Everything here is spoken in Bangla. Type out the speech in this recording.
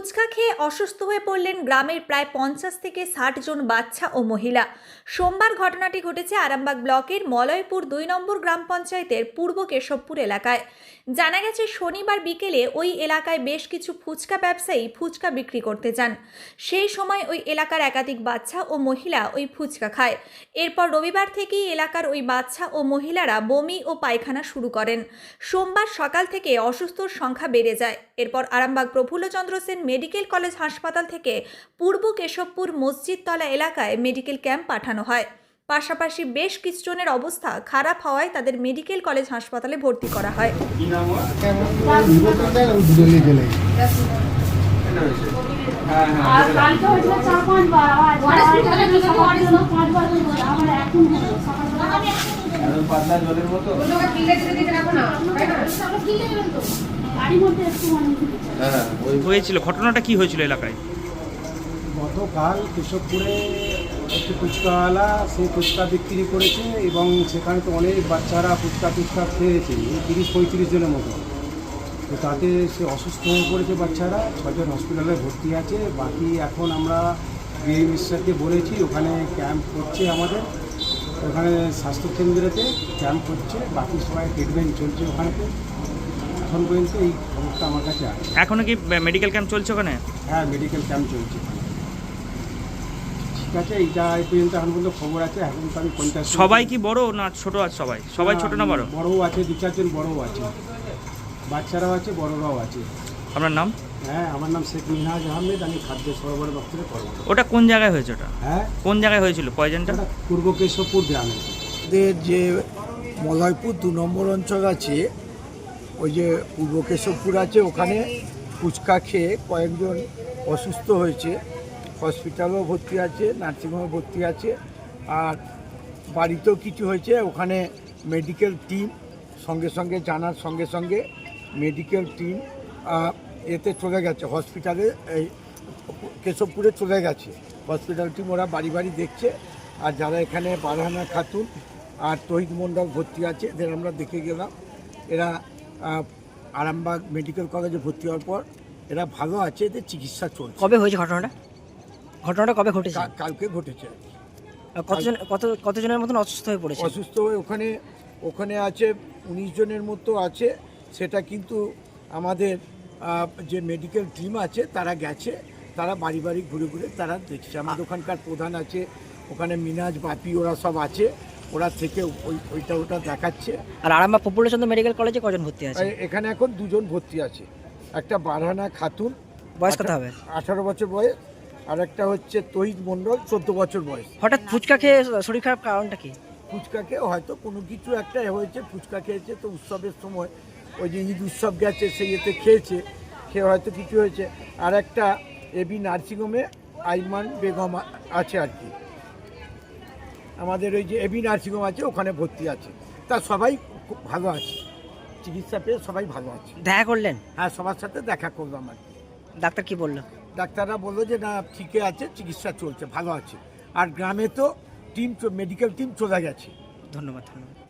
ফুচকা খেয়ে অসুস্থ হয়ে পড়লেন গ্রামের প্রায় পঞ্চাশ থেকে ষাট জন বাচ্চা ও মহিলা। সোমবার ঘটনাটি ঘটেছে আরামবাগ ব্লকের মলয়পুর দুই নম্বর গ্রাম পঞ্চায়েতের পূর্ব কেশবপুর এলাকায়। জানা গেছে, শনিবার বিকেলে ওই এলাকায় বেশ কিছু ফুচকা ব্যবসায়ী ফুচকা বিক্রি করতে যান। সেই সময় ওই এলাকার একাধিক বাচ্চা ও মহিলা ওই ফুচকা খায়। এরপর রবিবার থেকেই এলাকার ওই বাচ্চা ও মহিলারা বমি ও পায়খানা শুরু করেন। সোমবার সকাল থেকে অসুস্থর সংখ্যা বেড়ে যায়। এরপর আরামবাগ প্রফুল্লচন্দ্র সেন মেডিকেল কলেজ হাসপাতাল থেকে পূর্ব কেশবপুর মসজিদতলা এলাকায় মেডিকেল ক্যাম্প পাঠানো হয়। পাশাপাশি বেশ কিছু জনের অবস্থা খারাপ হওয়ায় তাদের মেডিকেল কলেজ হাসপাতালে ভর্তি করা হয়। দুজনেই আমার মধ্যে একটু হ্যাঁ ওই হয়েছিল। ঘটনাটা কি হয়েছিল এলাকায়? গতকাল কেশবপুরে একটি ফুচকাওয়ালা সেই ফুচকা বিক্রি করেছে এবং সেখানে তো অনেক বাচ্চারা ফুচকা টুচকা খেয়েছে এই তিরিশ পঁয়ত্রিশ জনের মতো। তো তাতে সে অসুস্থ হয়ে পড়েছে বাচ্চারা ছজন হসপিটালে ভর্তি আছে। বাকি এখন আমরা বিএম মিশ্রাকে বলেছি ওখানে ক্যাম্প করছে আমাদের। ওখানে স্বাস্থ্যকেন্দ্রেতে ক্যাম্প করছে বাকি সবাই ট্রিটমেন্ট চলছে ওখানেতে এখন পর্যন্ত এই খবরটা আমার কাছে আছে। এখনও কি মেডিকেল ক্যাম্প চলছে ওখানে? হ্যাঁ মেডিকেল ক্যাম্প চলছে। ঠিক আছে এইটা এই পর্যন্ত এখন পর্যন্ত খবর আছে এখন তো আমি পঞ্চাশ সবাই কি বড় না ছোট আছে সবাই? সবাই ছোট না বড়? বড়ও আছে দু চারজন বড়ও আছে। বাচ্চারাও আছে বড়রাও আছে। আপনার নাম? হ্যাঁ আমার নাম শেখ মিনহাজ আহমেদ আমি খাদ্য সরবরাহ দপ্তরে কর্মরত। ওটা কোন জায়গায় হয়েছে ওটা? হ্যাঁ। কোন জায়গায় হয়েছিল? পয়জনটা? পূর্ব কেশবপুর গ্রামে। আমাদের যে মলয়পুর দু নম্বর অঞ্চল আছে ওই যে পূর্ব কেশবপুর আছে ওখানে ফুচকা খেয়ে কয়েকজন অসুস্থ হয়েছে। হসপিটালও ভর্তি আছে নার্সিংহোমে ভর্তি আছে আর বাড়িতেও কিছু হয়েছে। ওখানে মেডিকেল টিম সঙ্গে সঙ্গে জানার সঙ্গে সঙ্গে মেডিকেল টিম এতে চলে গেছে হসপিটালে এই কেশবপুরে চলে গেছে। হসপিটাল টিম ওরা বাড়ি বাড়ি দেখছে আর যারা এখানে বারহানা খাতুন আর তহিদ মণ্ডল ভর্তি আছে এদের আমরা দেখে গেলাম। এরা আরামবাগ মেডিকেল কলেজে ভর্তি হওয়ার পর এরা ভালো আছে এদের চিকিৎসা চলছে। কবে হয়েছে ঘটনাটা? ঘটনাটা কবে ঘটেছে? কালকে ঘটেছে। কতজন কত কতজনের মতন অসুস্থ হয়ে পড়েছে? অসুস্থ হয়ে ওখানে ওখানে আছে উনিশ জনের মতো আছে সেটা কিন্তু আমাদের যে মেডিকেল টিম আছে তারা গেছে তারা বাড়ি বাড়ি ঘুরে ঘুরে তারা দেখছে। আমাদের ওখানকার প্রধান আছে ওখানে মিনাজ বাপি ওরা সব আছে ওরা থেকে ওই ওইটা ওটা দেখাচ্ছে। আর আরামবাগ পপুলেশন মেডিকেল কলেজে কজন ভর্তি আছে? এখানে এখন দুজন ভর্তি আছে। একটা বারহানা খাতুন বয়স কত হবে? আঠারো বছর বয়স আর একটা হচ্ছে তহিদ মণ্ডল চোদ্দ বছর বয়স। হঠাৎ ফুচকা খেয়ে শরীর খারাপ কারণটা কি? ফুচকা খেয়ে হয়তো কোনো কিছু একটা হয়েছে ফুচকা খেয়েছে তো উৎসবের সময়। ওই যে ঈদ উৎসব গেছে সেই এতে খেয়েছে খেয়ে হয়তো কিছু হয়েছে। আর একটা এবি নার্সিংহোমে আইমান বেগম আছে আর কি। আমাদের ওই যে এবি নার্সিংহোম আছে ওখানে ভর্তি আছে। তা সবাই খুব ভালো আছে। চিকিৎসা পেয়ে সবাই ভালো আছে। দেখা করলেন? হ্যাঁ সবার সাথে দেখা করলাম আর কি। ডাক্তার কি বলল? ডাক্তাররা বলল যে না ঠিকই আছে চিকিৎসা চলছে ভালো আছে। আর গ্রামে তো টিম মেডিকেল টিম চলে গেছে। ধন্যবাদ ধন্যবাদ।